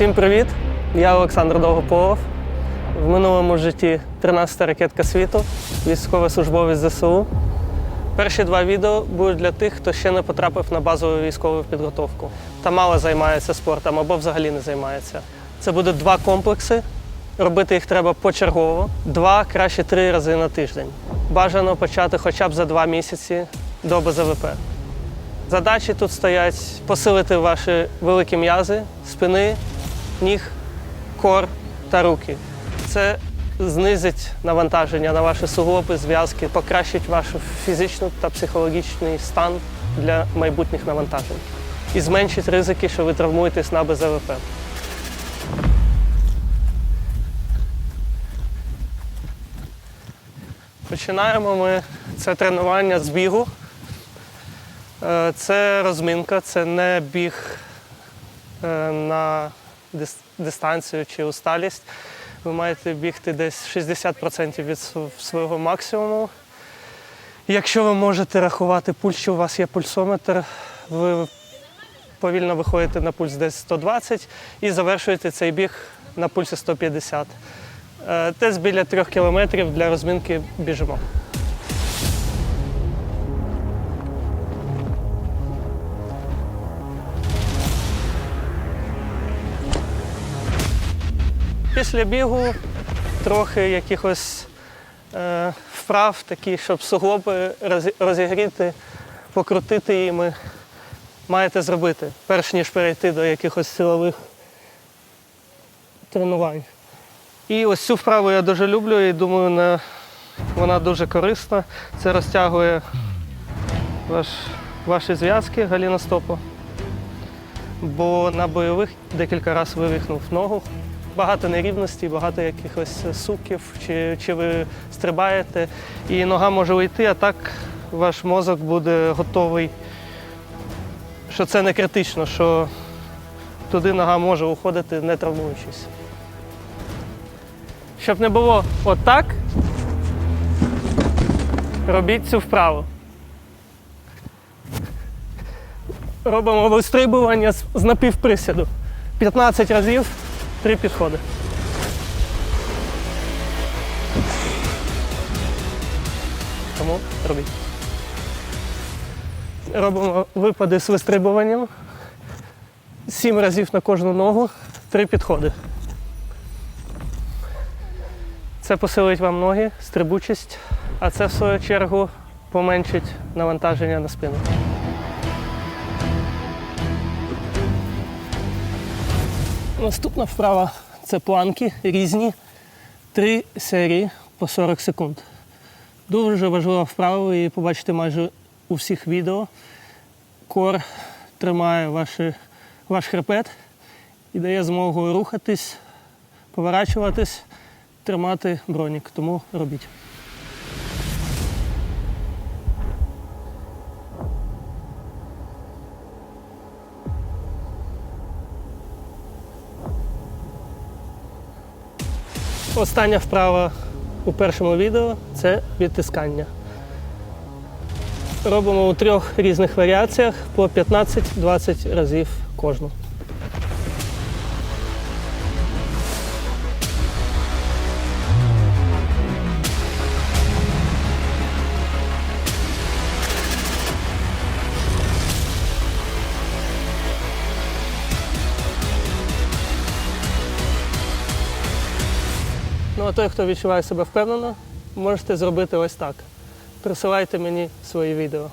Всім привіт! Я Олександр Довгополов. В минулому житті 13-та ракетка світу, військовослужбовець ЗСУ. Перші два відео будуть для тих, хто ще не потрапив на базову військову підготовку та мало займається спортом або взагалі не займається. Це будуть два комплекси. Робити їх треба почергово, два, краще три рази на тиждень. Бажано почати хоча б за два місяці до БЗВП. Задачі тут стоять посилити ваші великі м'язи, спини, ніг, кор та руки. Це знизить навантаження на ваші суглоби, зв'язки, покращить ваш фізичний та психологічний стан для майбутніх навантажень і зменшить ризики, що ви травмуєтесь на БЗВП. Починаємо ми це тренування з бігу. Е, Це розминка, це не біг е, на дистанцію чи усталість. Ви маєте бігти десь 60% від свого максимуму. Якщо ви можете рахувати пульс, що у вас є пульсометр, ви повільно виходите на пульс десь 120 і завершуєте цей біг на пульсі 150. Е, Десь біля 3 кілометрів для розминки біжимо. Після бігу трохи якихось е, вправ, такі, щоб суглоби розігріти, покрутити їми, маєте зробити, перш ніж перейти до якихось силових тренувань. І ось цю вправу я дуже люблю і думаю, не, вона дуже корисна. Це розтягує ваш, ваші зв'язки галіностопу. Бо на бойових декілька разів вивихнув ногу. Багато нерівностей, багато якихось суків, чи, чи ви стрибаєте, і нога може уйти, а так ваш мозок буде готовий, що це не критично, що туди нога може уходити, не травмуючись. Щоб не було отак, робіть цю вправу. Робимо вистрибування з напівприсіду. 15 разів, 3 підходи. Тому робіть. Робимо випади з вистрибуванням. 7 разів на кожну ногу, 3 підходи. Це посилить вам ноги, стрибучість, а це в свою чергу поменшить навантаження на спину. Наступна вправа це планки різні, три серії по 40 секунд. Дуже важлива вправа, ви її побачите майже у всіх відео. Кор тримає ваші, ваш хребет і дає змогу рухатись, поворачуватись, тримати бронік. Тому робіть. Остання вправа у першому відео це відтискання. Робимо у трьох різних варіаціях по 15-20 разів кожну. Ну а той, хто відчуває себе впевнено, можете зробити ось так. Присилайте мені свої відео.